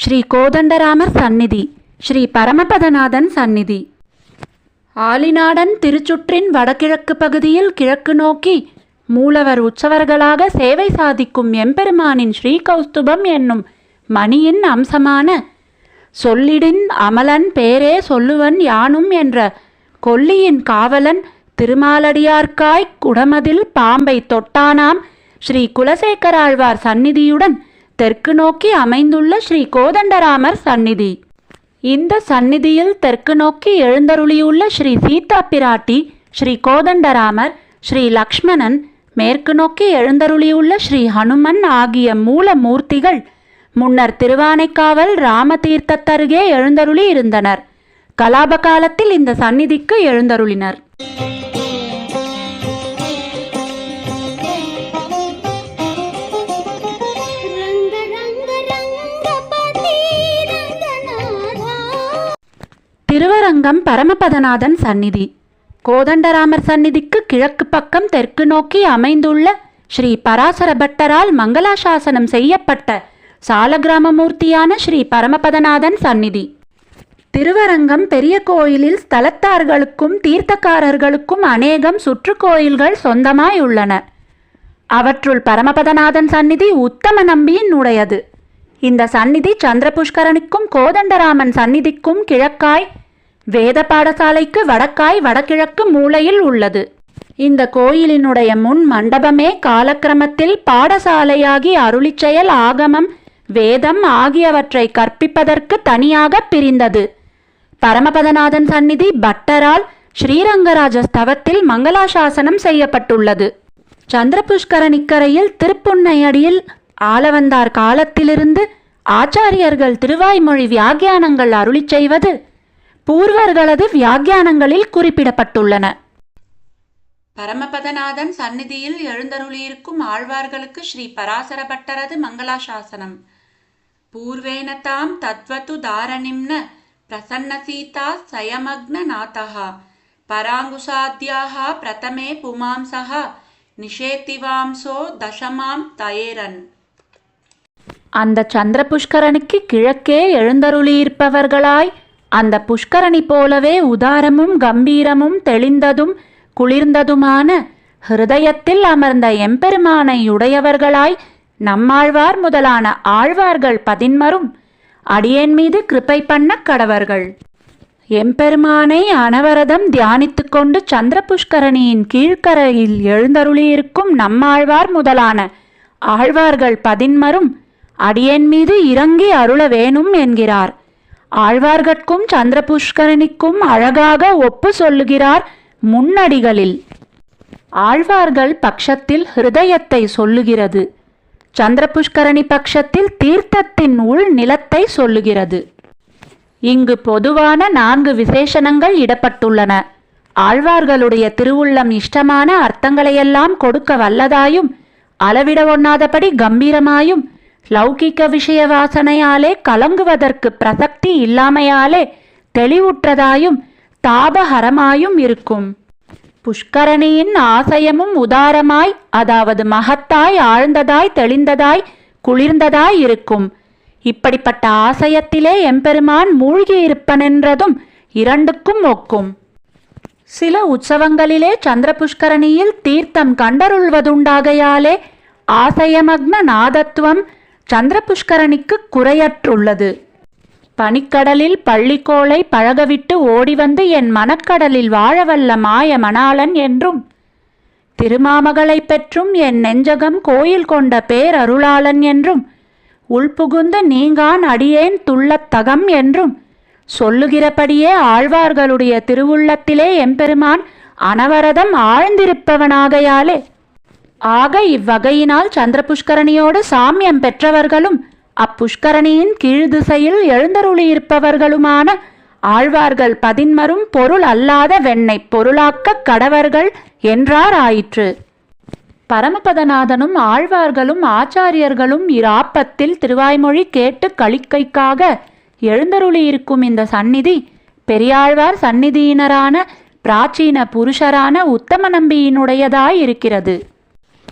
ஸ்ரீ கோதண்டராமர் சந்நிதி ஸ்ரீ பரமபதநாதன் சந்நிதி. ஆலிநாடன் திருச்சுற்றின் வடகிழக்கு பகுதியில் கிழக்கு நோக்கி மூலவர் உற்சவர்களாக சேவை சாதிக்கும் எம்பெருமானின் ஸ்ரீ கௌஸ்துபம் என்னும் மணியின் அம்சமான சொல்லிடின் அமலன் பேரே சொல்லுவன் யானும் என்ற கொல்லியின் காவலன் திருமாலடியார்க்காய் குடமதில் பாம்பை தொட்டானாம் ஸ்ரீ குலசேகராழ்வார் சந்நிதியுடன் தெற்கு நோக்கி அமைந்துள்ள ஸ்ரீ கோதண்டராமர் சந்நிதி. இந்த சந்நிதியில் தெற்கு நோக்கி எழுந்தருளியுள்ள ஸ்ரீ சீதா பிராட்டி ஸ்ரீ கோதண்டராமர் ஸ்ரீ லக்ஷ்மணன் மேற்கு நோக்கி எழுந்தருளியுள்ள ஸ்ரீ ஹனுமன் ஆகிய மூல மூர்த்திகள் முன்னர் திருவானைக்காவல் ராமதீர்த்தத்தருகே எழுந்தருளி இருந்தனர். கலாப காலத்தில் இந்த சந்நிதிக்கு எழுந்தருளினர். திருவரங்கம் பரமபதநாதன் சந்நிதி. கோதண்டராமர் சந்நிதிக்கு கிழக்கு பக்கம் தெற்கு நோக்கி அமைந்துள்ள ஸ்ரீ பராசர பட்டரால் மங்களாசாசனம் செய்யப்பட்ட சாலகிராமமூர்த்தியான ஸ்ரீ பரமபதநாதன் சந்நிதி. திருவரங்கம் பெரிய கோயிலில் ஸ்தலத்தார்களுக்கும் தீர்த்தக்காரர்களுக்கும் அநேகம் சுற்றுக்கோயில்கள் சொந்தமாய் உள்ளன அவற்றுள் பரமபதநாதன் சந்நிதி உத்தம நம்பியின் உடையது இந்த சந்நிதி சந்திர புஷ்கரனுக்கும் கோதண்டராமன் சந்நிதிக்கும் கிழக்காய் வேத பாடசாலைக்கு வடக்காய் வடகிழக்கு மூலையில் உள்ளது. இந்த கோயிலினுடைய முன் மண்டபமே காலக்கிரமத்தில் பாடசாலையாகி அருளிச்செயல் ஆகமம் வேதம் ஆகியவற்றை கற்பிப்பதற்கு தனியாக பிரிந்தது. பரமபதநாதன் சந்நிதி பட்டரால் ஸ்ரீரங்கராஜ ஸ்தவத்தில் மங்களாசாசனம் செய்யப்பட்டுள்ளது. சந்திரபுஷ்கரனிக்கரையில் திருப்புன்னையடியில் ஆளவந்தார் காலத்திலிருந்து ஆச்சாரியர்கள் திருவாய்மொழி வியாக்கியானங்கள் அருளிச் செய்வது பூர்வர்களது வியாக்கியானங்களில் குறிப்பிடப்பட்டுள்ளன. பரமபதநாதன் சந்நிதியில் எழுந்தருளியிருக்கும் ஆழ்வார்களுக்கு ஸ்ரீ பராசர பட்டரது மங்களாசாசனம். பூர்வேனதாம் தத்வத்து தாரணிம்ன பிரசன்ன சீதா சயமக்ன நாதா பராங்குசாத்யாக பிரதமே புமாம்சः நிஷேத்திவாம்சோ தசமாம் தயேரன். அந்த சந்திர புஷ்கரனுக்கு கிழக்கே எழுந்தருளியிருப்பவர்களாய் அந்த புஷ்கரணி போலவே உதாரமும் கம்பீரமும் தெளிந்ததும் குளிர்ந்ததுமான ஹிருதயத்தில் அமர்ந்த எம்பெருமானை உடையவர்களாய் நம்மாழ்வார் முதலான ஆழ்வார்கள் பதின்மரும் அடியேன் மீது கிருப்பை பண்ண கடவர்கள். எம்பெருமானை அனவரதம் தியானித்து கொண்டு சந்திர புஷ்கரணியின் கீழ்க்கரையில் எழுந்தருளியிருக்கும் நம்மாழ்வார் முதலான ஆழ்வார்கள் பதின்மரும் அடியேன் மீது இறங்கி அருள வேணும் என்கிறார். ஆழ்வார்கட்கும் சந்திர புஷ்கரணிக்கும் அழகாக ஒப்பு சொல்லுகிறார் முன்னடிகளில். ஆழ்வார்கள் பட்சத்தில் ஹிருதயத்தை சொல்லுகிறது. சந்திர புஷ்கரணி பட்சத்தில் தீர்த்தத்தின் உள் நிலத்தை சொல்லுகிறது. இங்கு பொதுவான நான்கு விசேஷணங்கள் இடப்பட்டுள்ளன. ஆழ்வார்களுடைய திருவுள்ளம் இஷ்டமான அர்த்தங்களையெல்லாம் கொடுக்க வல்லதாயும் அளவிட ஒண்ணாதபடி கம்பீரமாயும் லௌகிக்க விஷய வாசனையாலே கலங்குவதற்கு பிரசக்தி இல்லாமையாலே தெளிவுற்றதாயும் தாபஹரமாயும் இருக்கும். புஷ்கரணியின் ஆசயமும் உதாரமாய் அதாவது மகத்தாய் ஆழ்ந்ததாய் தெளிந்ததாய் குளிர்ந்ததாய் இருக்கும். இப்படிப்பட்ட ஆசயத்திலே எம்பெருமான் மூழ்கியிருப்பனென்றதும் இரண்டுக்கும் ஒக்கும். சில உற்சவங்களிலே சந்திர புஷ்கரணியில் தீர்த்தம் கண்டருள்வதுண்டாகையாலே ஆசயமக்ன நாதத்துவம் சந்திர புஷ்கரணிக்கு குறையற்றுள்ளது. பனிக்கடலில் பள்ளிக்கோளை பழகவிட்டு ஓடிவந்து என் மனக்கடலில் வாழவல்ல மாய மணாளன் என்றும் திருமாமகளைப் பெற்றும் என் நெஞ்சகம் கோயில் கொண்ட பேரருளாளன் என்றும் உள்புகுந்து நீங்கான் அடியேன் துள்ளத்தகம் என்றும் சொல்லுகிறபடியே ஆழ்வார்களுடைய திருவுள்ளத்திலே எம்பெருமான் அனவரதம் ஆழ்ந்திருப்பவனாகையாலே ஆக இவ்வகையினால் சந்திர புஷ்கரணியோடு சாமியம் பெற்றவர்களும் அப்புஷ்கரணியின் கீழ் திசையில் எழுந்தருளியிருப்பவர்களுமான ஆழ்வார்கள் பதின்மரும் பொருள் அல்லாத வெண்ணை பொருளாக்கக் கடவர்கள் என்றார் ஆயிற்று பரமபதநாதனும் ஆழ்வார்களும் ஆச்சாரியர்களும் இராப்பத்தில் திருவாய்மொழி கேட்டு களிக்கைக்காக எழுந்தருளியிருக்கும் இந்த சந்நிதி பெரியாழ்வார் சந்நிதியினரான பிராச்சீன புருஷரான உத்தம நம்பியினுடையதாய் இருக்கிறது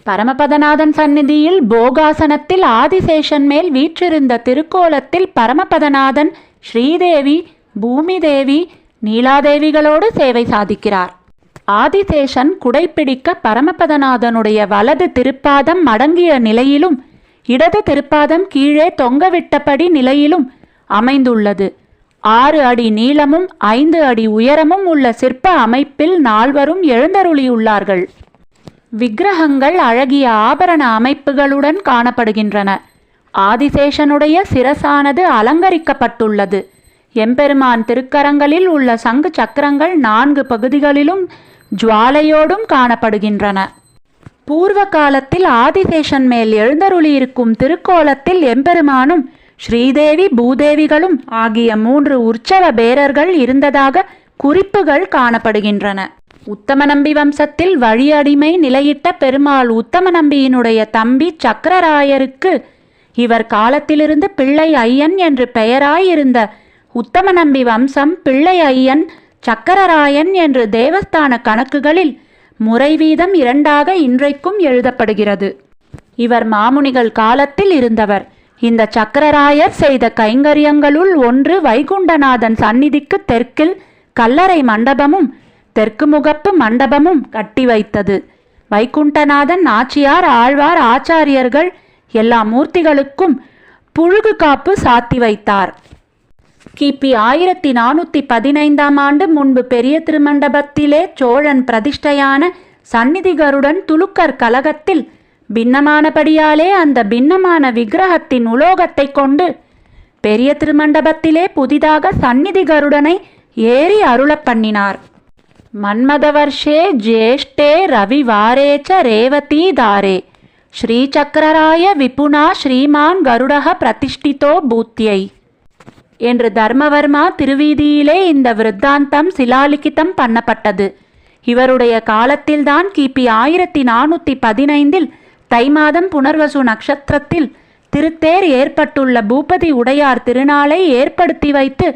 பரமபதநாதன் சந்நிதியில் போகாசனத்தில் ஆதிசேஷன் மேல் வீற்றிருந்த திருக்கோலத்தில் பரமபதநாதன் ஸ்ரீதேவி பூமிதேவி நீலாதேவிகளோடு சேவை சாதிக்கிறார். ஆதிசேஷன் குடைப்பிடிக்க பரமபதநாதனுடைய வலது திருப்பாதம் மடங்கிய நிலையிலும் இடது திருப்பாதம் கீழே தொங்கவிட்டபடி நிலையிலும் அமைந்துள்ளது. ஆறு அடி நீளமும் ஐந்து அடி உயரமும் உள்ள சிற்ப அமைப்பில் நால்வரும் எழுந்தருளியுள்ளார்கள். விக்கிரகங்கள் அழகிய ஆபரண அமைப்புகளுடன் காணப்படுகின்றன. ஆதிசேஷனுடைய சிரசானது அலங்கரிக்கப்பட்டுள்ளது. எம்பெருமான் திருக்கரங்களில் உள்ள சங்கு சக்கரங்கள் நான்கு பகுதிகளிலும் ஜுவாலையோடும் காணப்படுகின்றன. பூர்வ காலத்தில் ஆதிசேஷன் மேல் எழுந்தருளியிருக்கும் திருக்கோலத்தில் எம்பெருமானும் ஸ்ரீதேவி பூதேவிகளும் ஆகிய மூன்று உற்சவ பேரர்கள் இருந்ததாக குறிப்புகள் காணப்படுகின்றன. உத்தமநம்பி வம்சத்தில் வழியடிமை நிலையிட்ட பெருமாள் உத்தமநம்பியினுடைய தம்பி சக்கரராயருக்கு இவர் காலத்திலிருந்து பிள்ளை ஐயன் என்று பெயராயிருந்த உத்தமநம்பி வம்சம் பிள்ளை ஐயன் சக்கரராயன் என்று தேவஸ்தான கணக்குகளில் முறை வீதம் இரண்டாக இன்றைக்கும் எழுதப்படுகிறது. இவர் மாமுனிகள் காலத்தில் இருந்தவர். இந்த சக்கரராயர் செய்த கைங்கரியங்களுள் ஒன்று வைகுண்டநாதன் சந்நிதிக்கு தெற்கில் கல்லறை மண்டபமும் தெற்கு முகப்பு மண்டபமும் கட்டி வைத்தது. வைகுண்டநாதன் நாச்சியார் ஆழ்வார் ஆச்சாரியர்கள் எல்லா மூர்த்திகளுக்கும் புழுகு காப்பு சாத்தி வைத்தார். கிபி ஆயிரத்தி நானூற்றி பதினைந்தாம் ஆண்டு முன்பு பெரிய திருமண்டபத்திலே சோழன் பிரதிஷ்டையான சந்நிதி கருடன் துலுக்கர் கலகத்தில் பின்னமானபடியாலே அந்த பின்னமான விக்கிரகத்தின் உலோகத்தை கொண்டு பெரிய திருமண்டபத்திலே புதிதாக சந்நிதி கருடனை ஏறி அருளப் பண்ணினார். மன்மதவர்ஷே ஜேஷ்டே ரவிவாரேச்ச ரேவதி தாரே ஸ்ரீசக்கரராய விபுனா ஸ்ரீமான் கருடக பிரதிஷ்டிதோ பூத்தியை என்று தர்மவர்மா திருவீதியிலே இந்த விருத்தாந்தம் சிலாலிகிதம் பண்ணப்பட்டது. இவருடைய காலத்தில்தான் கிபி ஆயிரத்தி நானூற்றி பதினைந்தில் தை மாதம் புனர்வசு நட்சத்திரத்தில் திருத்தேர் ஏற்பட்டுள்ள பூபதி உடையார் திருநாளை ஏற்படுத்தி வைத்து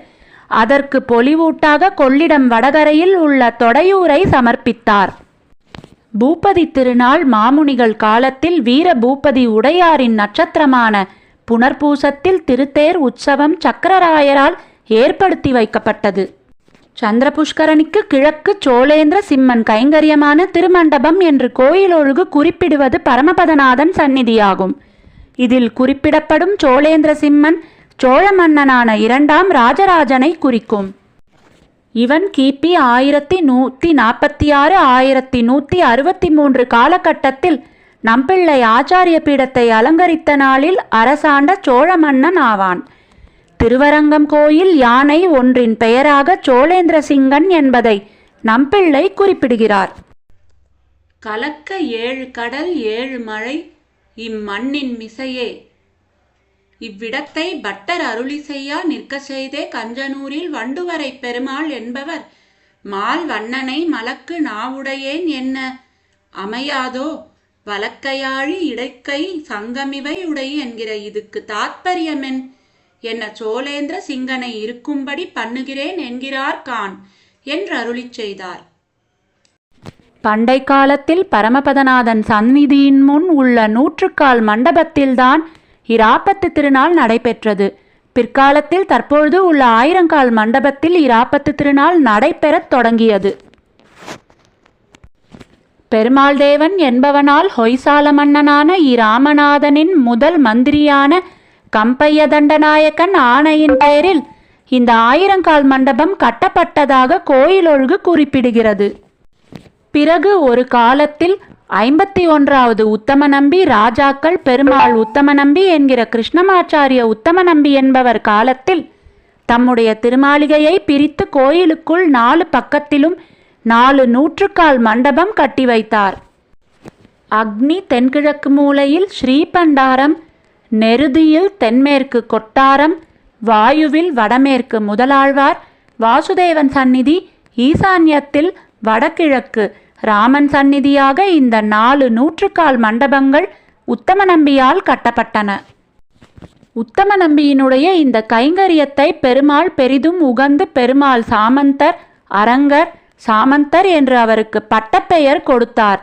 அதற்கு பொலிவூட்டாக கொள்ளிடம் வடகரையில் உள்ள தொடையூரை சமர்ப்பித்தார். பூபதி திருநாள் மாமுனிகள் காலத்தில் வீர பூபதி உடையாரின் நட்சத்திரமான புனர்பூசத்தில் திருத்தேர் உற்சவம் சக்கரராயரால் ஏற்படுத்தி வைக்கப்பட்டது. சந்திரபுஷ்கரணிக்கு கிழக்கு சோழேந்திர சிம்மன் கைங்கரியமான திருமண்டபம் என்று கோயில் ஒழுகு குறிப்பிடுவது பரமபதநாதன் சந்நிதியாகும். இதில் குறிப்பிடப்படும் சோழேந்திர சிம்மன் சோழ மன்னனான இரண்டாம் ராஜராஜனை குறிக்கும். இவன் கிபி ஆயிரத்தி நூற்றி நாற்பத்தி ஆறு ஆயிரத்தி நூற்றி அறுபத்தி மூன்று காலகட்டத்தில் நம்பிள்ளை ஆச்சாரிய பீடத்தை அலங்கரித்த நாளில் அரசாண்ட சோழ மன்னன் ஆவான். திருவரங்கம் கோயில் யானை ஒன்றின் பெயராக சோழேந்திர சிங்கன் என்பதை நம்பிள்ளை குறிப்பிடுகிறார். கலக்க ஏழு கடல் ஏழு மழை இம்மண்ணின் மிசையே இவ்விடத்தை பட்டர் அருளி செய்யா நிற்க செய்தே கஞ்சனூரில் வண்டுவரை பெருமாள் என்பவர். மால் வண்ணனை மலக்கு நாவுடையேன் என்ன? அமையாதோ? வலக்கையாழி இடைக்கை சங்கமிவை உடை என்கிற இதுக்கு தாத்பரியமென்? என்ன சோழேந்திர சிங்கனை இருக்கும்படி பண்ணுகிறேன் என்கிறார் கான் என்று அருளிச் செய்தார். பண்டை காலத்தில் பரமபதநாதன் சந்நிதியின் முன் உள்ள நூற்றுக்கால் மண்டபத்தில்தான் இராப்பத்து திருநாள் நடைபெற்றது. பிற்காலத்தில் தற்பொழுது உள்ள ஆயிரங்கால் மண்டபத்தில் இராப்பத்து திருநாள் நடைபெறத் தொடங்கியது. பெருமாள் தேவன் என்பவனால் ஹொய்சால மன்னனான இராமநாதனின் முதல் மந்திரியான கம்பைய தண்டநாயக்கன் ஆணையின் பெயரில் இந்த ஆயிரங்கால் மண்டபம் கட்டப்பட்டதாக கோயிலொழுகு குறிப்பிடுகிறது. பிறகு ஒரு காலத்தில் ஐம்பத்தி ஒன்றாவது உத்தம நம்பி ராஜாக்கள் பெருமாள் உத்தம நம்பி என்கிற கிருஷ்ணமாச்சாரிய உத்தம நம்பி என்பவர் காலத்தில் தம்முடைய திருமாளிகையை பிரித்து கோயிலுக்குள் நாலு பக்கத்திலும் நாலு நூற்றுக்கால் மண்டபம் கட்டி வைத்தார். அக்னி தென்கிழக்கு மூலையில் ஸ்ரீபண்டாரம் நெருதியில் தென்மேற்கு கொட்டாரம் வாயுவில் வடமேற்கு முதலாழ்வார் வாசுதேவன் சந்நிதி ஈசான்யத்தில் வடகிழக்கு ராமன் சந்நிதியாக இந்த நாலு நூற்றுக்கால் மண்டபங்கள் உத்தம நம்பியால் கட்டப்பட்டன. உத்தம நம்பியினுடைய இந்த கைங்கரியத்தை பெருமாள் பெரிதும் உகந்து பெருமாள் சாமந்தர் அரங்கர் சாமந்தர் என்று அவருக்கு பட்டப்பெயர் கொடுத்தார்.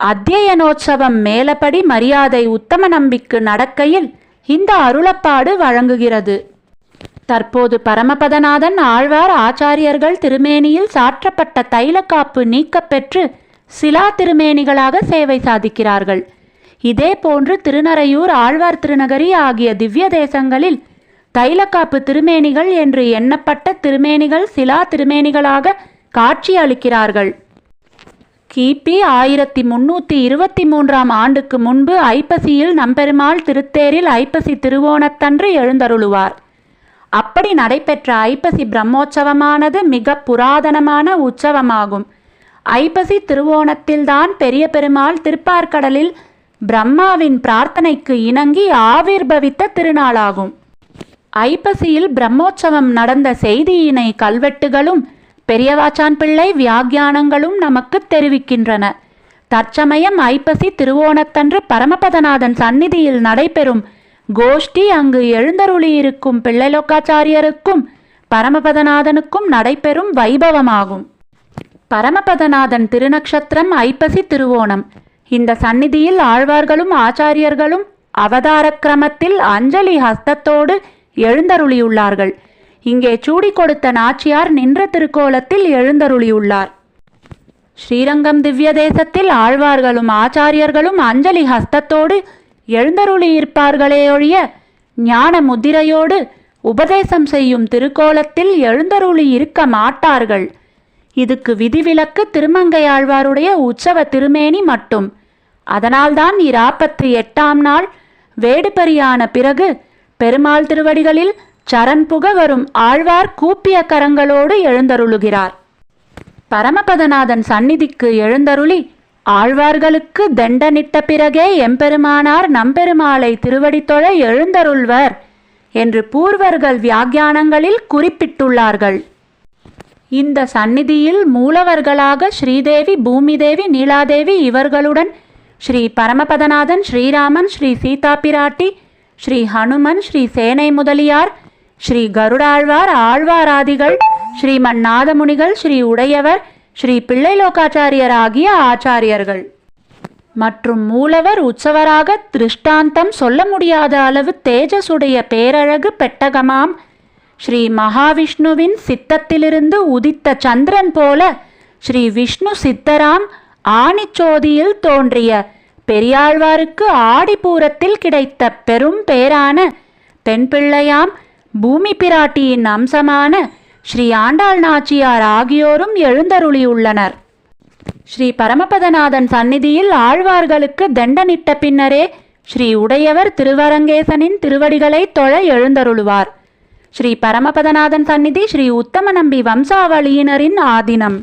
அத்தியனோற்சவம் மேலபடி மரியாதை உத்தம நம்பிக்கு நடக்கையில் இந்த அருளப்பாடு வழங்குகிறது. தற்போது பரமபதநாதன் ஆழ்வார் ஆச்சாரியர்கள் திருமேனியில் சாற்றப்பட்ட தைலக்காப்பு நீக்கப்பெற்று சிலா திருமேனிகளாக சேவை சாதிக்கிறார்கள். இதே போன்று திருநறையூர் ஆழ்வார் திருநகரி ஆகிய திவ்ய தேசங்களில் தைலக்காப்பு திருமேனிகள் என்று எண்ணப்பட்ட திருமேனிகள் சிலா திருமேனிகளாக காட்சி அளிக்கிறார்கள். கிபி ஆயிரத்தி முன்னூற்றி இருபத்தி மூன்றாம் ஆண்டுக்கு முன்பு ஐப்பசியில் நம்பெருமாள் திருத்தேரில் ஐப்பசி திருவோணத்தன்று எழுந்தருளுவார். அப்படி நடைபெற்ற ஐப்பசி பிரம்மோற்சவமானது மிக புராதனமான உற்சவமாகும். ஐப்பசி திருவோணத்தில்தான் பெரிய பெருமாள் திருப்பார்கடலில் பிரம்மாவின் பிரார்த்தனைக்கு இணங்கி ஆவிர்பவித்த திருநாளாகும். ஐப்பசியில் பிரம்மோற்சவம் நடந்த செய்தியினை கல்வெட்டுகளும் பெரியவாச்சான் பிள்ளை வியாக்கியானங்களும் நமக்கு தெரிவிக்கின்றன. தற்சமயம் ஐப்பசி திருவோணத்தன்று பரமபதநாதன் சந்நிதியில் நடைபெறும் கோஷ்டி அங்கு எழுந்தருளியிருக்கும் பிள்ளைலோக்காச்சாரியருக்கும் பரமபதநாதனுக்கும் நடைபெறும் வைபவமாகும். பரமபதநாதன் திருநக்ஷத்திரம் ஐப்பசி திருவோணம். இந்த சந்நிதியில் ஆழ்வார்களும் ஆச்சாரியர்களும் அவதார கிரமத்தில் அஞ்சலி ஹஸ்தத்தோடு எழுந்தருளியுள்ளார்கள். இங்கே சூடி கொடுத்த நாச்சியார் நின்ற திருக்கோலத்தில் எழுந்தருளியுள்ளார். ஸ்ரீரங்கம் திவ்ய தேசத்தில் ஆழ்வார்களும் ஆச்சாரியர்களும் அஞ்சலி ஹஸ்தத்தோடு எழுந்தருளியிருப்பார்களே ஒழிய ஞான முதிரையோடு உபதேசம் செய்யும் திருக்கோலத்தில் எழுந்தருளி இருக்க மாட்டார்கள். இதுக்கு விதிவிலக்கு திருமங்கையாழ்வாருடைய உற்சவ திருமேனி மட்டும். அதனால்தான் இராப்பத்து எட்டாம் நாள் வேடுபரியான பிறகு பெருமாள் திருவடிகளில் சரண் புக வரும் ஆழ்வார் கூப்பிய கரங்களோடு எழுந்தருளுகிறார். பரமபதநாதன் சந்நிதிக்கு எழுந்தருளி ஆழ்வார்களுக்கு தண்டனிட்ட பிறகே எம்பெருமானார் நம்பெருமாளை திருவடித்தொழ எழுந்தருள்வர் என்று பூர்வர்கள் வியாக்கியானங்களில் குறிப்பிட்டுள்ளார்கள். இந்த சந்நிதியில் மூலவர்களாக ஸ்ரீதேவி பூமிதேவி நீலாதேவி இவர்களுடன் ஸ்ரீ பரமபதநாதன் ஸ்ரீராமன் ஸ்ரீ சீதா பிராட்டி ஸ்ரீ ஹனுமன் ஸ்ரீ சேனை முதலியார் ஸ்ரீ கருடாழ்வார் ஆழ்வாராதிகள் ஸ்ரீமன் நாதமுனிகள் ஸ்ரீ உடையவர் ஸ்ரீ பிள்ளைலோகாச்சாரியராகிய ஆச்சாரியர்கள். மற்றும் மூலவர் உற்சவராக திருஷ்டாந்தம் சொல்ல முடியாத அளவு தேஜசுடைய பேரழகு பெட்டகமாம். ஸ்ரீ மகாவிஷ்ணுவின் சித்தத்திலிருந்து உதித்த சந்திரன் போல ஸ்ரீ விஷ்ணு சித்தராம் ஆணிச்சோதியில் தோன்றிய பெரியாழ்வாருக்கு ஆடிப்பூரத்தில் கிடைத்த பெரும் பேரான பெண் பிள்ளையாம் பூமி பிராட்டியின் அம்சமான ஸ்ரீ ஆண்டாள் நாச்சியார் ஆகியோரும் எழுந்தருளியுள்ளனர். ஸ்ரீ பரமபதநாதன் சந்நிதியில் ஆழ்வார்களுக்கு தண்டனிட்ட பின்னரே ஸ்ரீ உடையவர் திருவரங்கேசனின் திருவடிகளை தொழ எழுந்தருளுவார். ஸ்ரீ பரமபதநாதன் சந்நிதி ஸ்ரீ உத்தம நம்பி வம்சாவளியினரின் ஆதினம்.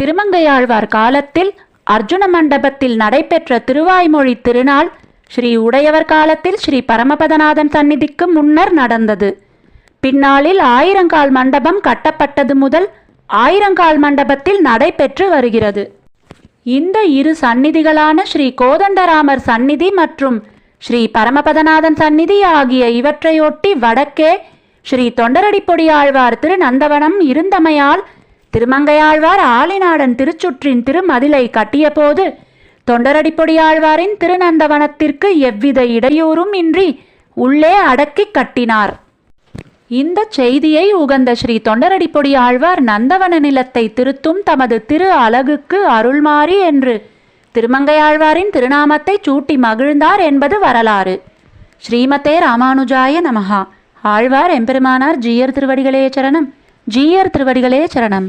திருமங்கையாழ்வார் காலத்தில் அர்ஜுன மண்டபத்தில் நடைபெற்ற திருவாய்மொழி திருநாள் ஸ்ரீ உடையவர் காலத்தில் ஸ்ரீ பரமபதநாதன் சந்நிதிக்கு முன்னர் நடந்தது. பின்னாளில் ஆயிரங்கால் மண்டபம் கட்டப்பட்டது முதல் ஆயிரங்கால் மண்டபத்தில் நடைபெற்று வருகிறது. இந்த இரு சந்நிதிகளான ஸ்ரீ கோதண்டராமர் சந்நிதி மற்றும் ஸ்ரீ பரமபதநாதன் சந்நிதி ஆகிய இவற்றையொட்டி வடக்கே ஸ்ரீ தொண்டரடிப்பொடியாழ்வார் திரு நந்தவனம் இருந்தமையால் திருமங்கையாழ்வார் ஆலிநாடன் திருச்சுற்றின் திருமதிலை கட்டியபோது தொண்டரடிப்பொடியாழ்வாரின் திருநந்தவனத்திற்கு எவ்வித இடையூறும் இன்றி உள்ளே அடக்கிக் கட்டினார். இந்த செய்தியை உகந்த ஸ்ரீ தொண்டரடிப்பொடி ஆழ்வார் நந்தவன நிலத்தை திருத்தும் தமது திரு அழகுக்கு அருள்மாறி என்று திருமங்கையாழ்வாரின் திருநாமத்தை சூட்டி மகிழ்ந்தார் என்பது வரலாறு. ஸ்ரீமதே ராமானுஜாய நமஹா. ஆழ்வார் எம்பெருமானார் ஜீயர் திருவடிகளே சரணம். ஜீயர் திருவடிகளே சரணம்.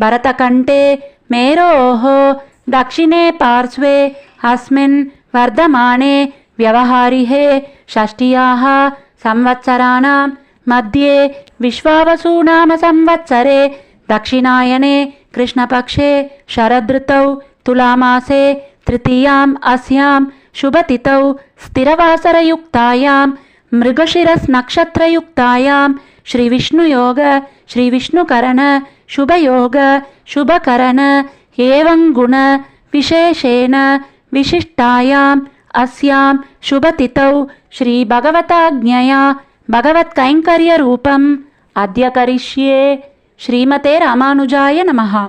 भरतकण्ठे मेरोः दक्षिणे पार्श्वे अस्मिन् वर्धमाने व्यवहारिहे षष्ट्याः संवत्सराणां मध्ये विश्वावसूनाम संवत्सरे दक्षिणायने कृष्णपक्षे शरदृतौ तुलामासे तृतीयाम् अस्यां शुभतिथौ स्थिरवासरयुक्तायां मृगशिरस्नक्षत्रयुक्तायां श्रीविष्णुयोग श्रीविष्णुकरण शुभयोग शुभकरण एवं गुण विशेषेण विशिष्टायाम् अस्यां शुभतिथौ श्रीभगवताज्ञया भगवत्कैङ्कर्यरूपम् अद्य करिष्ये ஸ்ரீமதே ராமானுஜாய நமஹா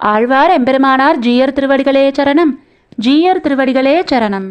ஆழ்வார் எம்பெருமானார் ஜீயர் திருவடிகளே சரணம் ஜீயர் திருவடிகளே சரணம்